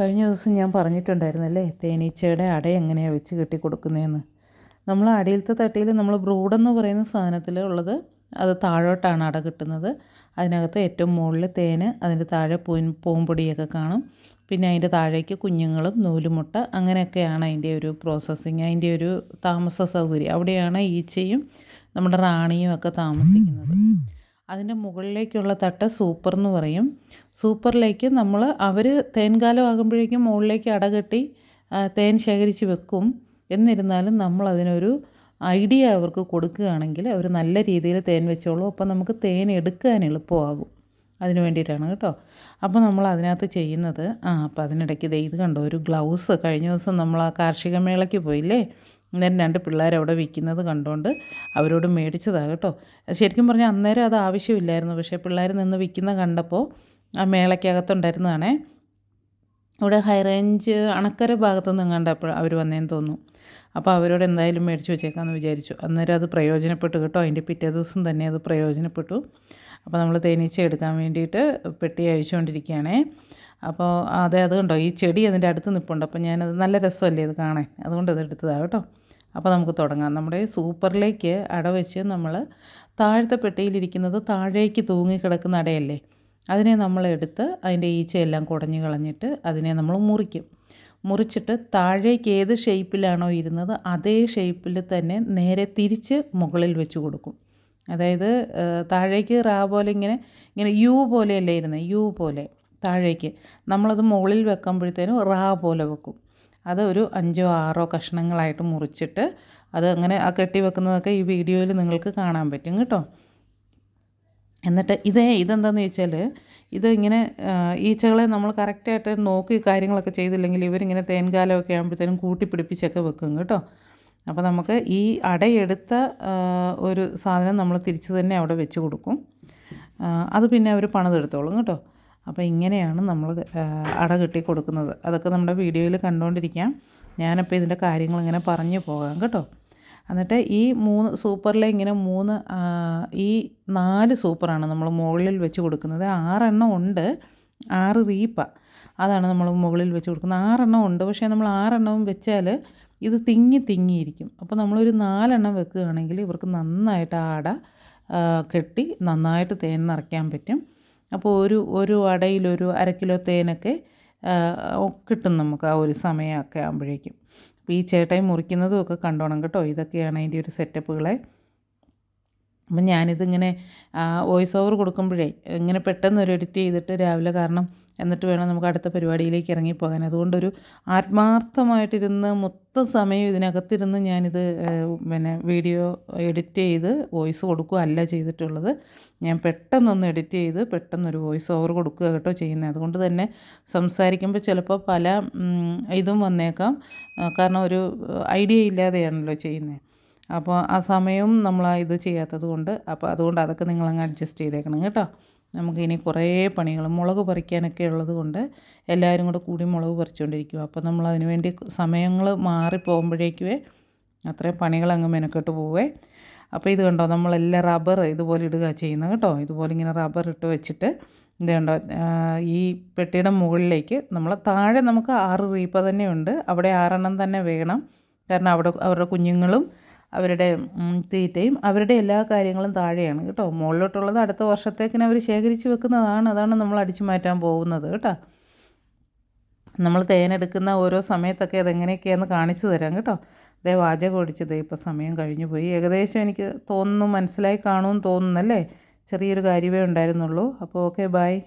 കഴിഞ്ഞ ദിവസം ഞാൻ പറഞ്ഞിട്ടുണ്ടായിരുന്നല്ലേ തേനീച്ചയുടെ അട എങ്ങനെയാണ് വെച്ച് കെട്ടി കൊടുക്കുന്നതെന്ന് നമ്മൾ അടിയിലത്തെ തട്ടിയിൽ നമ്മൾ ബ്രൂഡെന്ന് പറയുന്ന സാധനത്തിൽ ഉള്ളത് അത് താഴോട്ടാണ് അട കിട്ടുന്നത്. അതിനകത്ത് ഏറ്റവും മുകളിൽ തേന് അതിന്റെ താഴെ പൂൻ പൂമ്പൊടിയൊക്കെ കാണും. പിന്നെ അതിന്റെ താഴേക്ക് കുഞ്ഞുങ്ങളും നൂലുമുട്ട അങ്ങനെയൊക്കെയാണ് അതിന്റെ ഒരു പ്രോസസ്സിങ് അതിന്റെ ഒരു താമസ സൗകര്യം. അവിടെയാണ് ഈച്ചയും നമ്മുടെ റാണിയും ഒക്കെ താമസിക്കുന്നത്. അതിന്റെ മുകളിലേക്കുള്ള തട്ട് സൂപ്പർ എന്ന് പറയും. സൂപ്പറിലേക്ക് നമ്മൾ അവർ തേൻകാലം ആകുമ്പോഴേക്കും മുകളിലേക്ക് അടകെട്ടി തേൻ ശേഖരിച്ച് വെക്കും. എന്നിരുന്നാലും നമ്മൾ അതിനൊരു ഐഡിയ അവർക്ക് കൊടുക്കുകയാണെങ്കിൽ അവർ നല്ല രീതിയിൽ തേൻ വെച്ചോളൂ. അപ്പോൾ നമുക്ക് തേൻ എടുക്കാൻ എളുപ്പമാകും. അതിന് വേണ്ടിയിട്ടാണ് കേട്ടോ. അപ്പോൾ നമ്മൾ അതിനകത്ത് ചെയ്യുന്നത് ആ അപ്പോൾ അതിനിടയ്ക്ക് ഇത് കണ്ടോ ഒരു ഗ്ലൗസ് കഴിഞ്ഞ ദിവസം നമ്മൾ ആ കാർഷിക മേളയ്ക്ക് പോയില്ലേ? അന്നേരം രണ്ട് പിള്ളേർ അവിടെ വിൽക്കുന്നത് കണ്ടുകൊണ്ട് അവരോട് മേടിച്ചതാണ് കേട്ടോ. ശരിക്കും പറഞ്ഞാൽ അന്നേരം അത് ആവശ്യമില്ലായിരുന്നു. പക്ഷേ പിള്ളേർ നിന്ന് വിൽക്കുന്ന കണ്ടപ്പോൾ ആ മേളയ്ക്കകത്തുണ്ടായിരുന്നതാണേ. ഇവിടെ ഹൈ റേഞ്ച് അണക്കര ഭാഗത്തു നിന്ന് കണ്ടപ്പോൾ അവർ വന്നേന്ന് തോന്നുന്നു. അപ്പോൾ അവരോട് എന്തായാലും മേടിച്ച് വെച്ചേക്കാമെന്ന് വിചാരിച്ചു. അന്നേരം അത് പ്രയോജനപ്പെട്ടു കേട്ടോ. അതിന്റെ പിറ്റേ ദിവസം തന്നെ അത് പ്രയോജനപ്പെട്ടു. അപ്പോൾ നമ്മൾ തേനീച്ച എടുക്കാൻ വേണ്ടിയിട്ട് പെട്ടി അഴിച്ചുകൊണ്ടിരിക്കുകയാണേ അപ്പോൾ അതെ അത് കണ്ടോ? ഈ ചെടി അതിന്റെ അടുത്ത് നിൽപ്പുണ്ട് അപ്പോൾ ഞാനത് നല്ല രസമല്ലേ അത് കാണാൻ? അതുകൊണ്ട് അത് എടുത്തതാണ് കേട്ടോ. അപ്പോൾ നമുക്ക് തുടങ്ങാം. നമ്മുടെ സൂപ്പറിലേക്ക് അട വെച്ച് നമ്മൾ താഴത്തെ പെട്ടിയിലിരിക്കുന്നത് താഴേക്ക് തൂങ്ങിക്കിടക്കുന്ന അടയല്ലേ? അതിനെ നമ്മൾ എടുത്ത് അതിന്റെ ഈച്ചയെല്ലാം കുടഞ്ഞു കളഞ്ഞിട്ട് അതിനെ നമ്മൾ മുറിക്കും. മുറിച്ചിട്ട് താഴേക്ക് ഏത് ഷേപ്പിലാണോ ഇരുന്നത് അതേ ഷേപ്പിൽ തന്നെ നേരെ തിരിച്ച് മുകളിൽ വെച്ച് കൊടുക്കും. അതായത് താഴേക്ക് റാ പോലെ ഇങ്ങനെ ഇങ്ങനെ യു പോലെയല്ലേ ഇരുന്നത് യു പോലെ താഴേക്ക്. നമ്മളത് മുകളിൽ വെക്കുമ്പോഴത്തേനും റാ പോലെ വെക്കും. അത് ഒരു അഞ്ചോ ആറോ കഷ്ണങ്ങളായിട്ട് മുറിച്ചിട്ട് അത് അങ്ങനെ ആ കെട്ടി വെക്കുന്നതൊക്കെ ഈ വീഡിയോയിൽ നിങ്ങൾക്ക് കാണാൻ പറ്റും കേട്ടോ. എന്നിട്ട് ഇതേ ഇതെന്താണെന്ന് ചോദിച്ചാൽ ഇത് ഇങ്ങനെ ഈച്ചകളെ നമ്മൾ കറക്റ്റായിട്ട് നോക്കി കാര്യങ്ങളൊക്കെ ചെയ്തില്ലെങ്കിൽ ഇവരിങ്ങനെ തേൻകാലമൊക്കെ ആകുമ്പോഴത്തേനും കൂട്ടിപ്പിടിപ്പിച്ചൊക്കെ വെക്കും കേട്ടോ. അപ്പോൾ നമുക്ക് ഈ അടയെടുത്ത ഒരു സാധനം നമ്മൾ തിരിച്ച് തന്നെ അവിടെ വെച്ച് കൊടുക്കും. അത് പിന്നെ അവർ പണിതെടുത്തോളും കേട്ടോ. അപ്പോൾ ഇങ്ങനെയാണ് നമ്മൾ അട കെട്ടി കൊടുക്കുന്നത്. അതൊക്കെ നമ്മുടെ വീഡിയോയിൽ കണ്ടുകൊണ്ടിരിക്കാം. ഞാനപ്പോൾ ഇതിന്റെ കാര്യങ്ങൾ ഇങ്ങനെ പറഞ്ഞു പോകാം കേട്ടോ. എന്നിട്ട് ഈ മൂന്ന് സൂപ്പറിലെ ഇങ്ങനെ മൂന്ന് ഈ നാല് സൂപ്പറാണ് നമ്മൾ മുകളിൽ വെച്ച് കൊടുക്കുന്നത്. ആറെണ്ണം ഉണ്ട്. ആറ് റീപ്പ അതാണ് നമ്മൾ മുകളിൽ വെച്ച് കൊടുക്കുന്നത്. ആറെണ്ണം ഉണ്ട്. പക്ഷേ നമ്മൾ ആറെണ്ണവും വെച്ചാൽ ഇത് തിങ്ങി തിങ്ങിയിരിക്കും. അപ്പോൾ നമ്മളൊരു നാലെണ്ണം വെക്കുകയാണെങ്കിൽ ഇവർക്ക് നന്നായിട്ട് ആ അട കെട്ടി നന്നായിട്ട് തേൻ നിറയ്ക്കാൻ പറ്റും. അപ്പോൾ ഒരു ഒരു അടയിലൊരു അര കിലോ തേനൊക്കെ കിട്ടും നമുക്ക് ആ ഒരു സമയമൊക്കെ ആകുമ്പോഴേക്കും അപ്പോൾ ഈ ചേട്ടായി മുറിക്കുന്നതും ഒക്കെ കണ്ടോണം കേട്ടോ. ഇതൊക്കെയാണ് അതിന്റെ ഒരു സെറ്റപ്പുകളെ അപ്പം ഞാനിതിങ്ങനെ വോയിസ് ഓവർ കൊടുക്കുമ്പോഴേ ഇങ്ങനെ പെട്ടെന്ന് ഒരു എഡിറ്റ് ചെയ്തിട്ട് രാവിലെ കാരണം എന്നിട്ട് വേണം നമുക്ക് അടുത്ത പരിപാടിയിലേക്ക് ഇറങ്ങിപ്പോകാൻ. അതുകൊണ്ടൊരു ആത്മാർത്ഥമായിട്ടിരുന്ന് മൊത്തം സമയം ഇതിനകത്തിരുന്ന് ഞാനിത് പിന്നെ വീഡിയോ എഡിറ്റ് ചെയ്ത് വോയിസ് കൊടുക്കുകയല്ല ചെയ്തിട്ടുള്ളത്. ഞാൻ പെട്ടെന്നൊന്ന് എഡിറ്റ് ചെയ്ത് പെട്ടെന്നൊരു വോയിസ് ഓവർ കൊടുക്കുക കേട്ടോ ചെയ്യുന്നത്. അതുകൊണ്ട് തന്നെ സംസാരിക്കുമ്പോൾ ചിലപ്പോൾ പല ഇതും വന്നേക്കാം. കാരണം ഒരു ഐഡിയ ഇല്ലാതെയാണല്ലോ ചെയ്യുന്നത്. അപ്പോൾ ആ സമയവും നമ്മൾ ഇത് ചെയ്യാത്തത് കൊണ്ട് അപ്പോൾ അതുകൊണ്ട് അതൊക്കെ നിങ്ങളങ്ങ് അഡ്ജസ്റ്റ് ചെയ്തേക്കണം കേട്ടോ. നമുക്കിനി കുറേ പണികൾ മുളക് പറിക്കാനൊക്കെ ഉള്ളത് കൊണ്ട് എല്ലാവരും കൂടെ കൂടി മുളക് പറിച്ചുകൊണ്ടിരിക്കും അപ്പോൾ നമ്മൾ അതിന് വേണ്ടി സമയങ്ങൾ മാറിപ്പോകുമ്പോഴേക്കുവേ അത്രയും പണികൾ അങ്ങ് മെനക്കെട്ട് പോവേ. അപ്പോൾ ഇത് കണ്ടോ നമ്മളെല്ലാം റബ്ബർ ഇതുപോലെ ഇടുക ചെയ്യുന്നത് കേട്ടോ. ഇതുപോലെ ഇങ്ങനെ റബ്ബർ ഇട്ട് വെച്ചിട്ട് ഇത് കണ്ടോ ഈ പെട്ടിയുടെ മുകളിലേക്ക് നമ്മൾ താഴെ നമുക്ക് ആറ് റീപ്പ തന്നെയുണ്ട് അവിടെ ആറെണ്ണം തന്നെ വേണം. കാരണം അവിടെ അവരുടെ കുഞ്ഞുങ്ങളും അവരുടെ തീറ്റയും അവരുടെ എല്ലാ കാര്യങ്ങളും താഴെയാണ് കേട്ടോ. മുകളിലോട്ടുള്ളത് അടുത്ത വർഷത്തേക്കിന് അവർ ശേഖരിച്ച് വെക്കുന്നതാണ് അതാണ് നമ്മൾ അടിച്ചു മാറ്റാൻ പോകുന്നത് കേട്ടോ. നമ്മൾ തേനെടുക്കുന്ന ഓരോ സമയത്തൊക്കെ അതെങ്ങനെയൊക്കെയാന്ന് കാണിച്ചു തരാം കേട്ടോ. അതേ വാചകം ഓടിച്ചത് ഇപ്പോൾ സമയം കഴിഞ്ഞു പോയി. ഏകദേശം എനിക്ക് തോന്നുന്നു മനസ്സിലായി കാണുമെന്ന് തോന്നുന്നല്ലേ? ചെറിയൊരു കാര്യമേ ഉണ്ടായിരുന്നുള്ളൂ. അപ്പോൾ ഓക്കെ ബായ്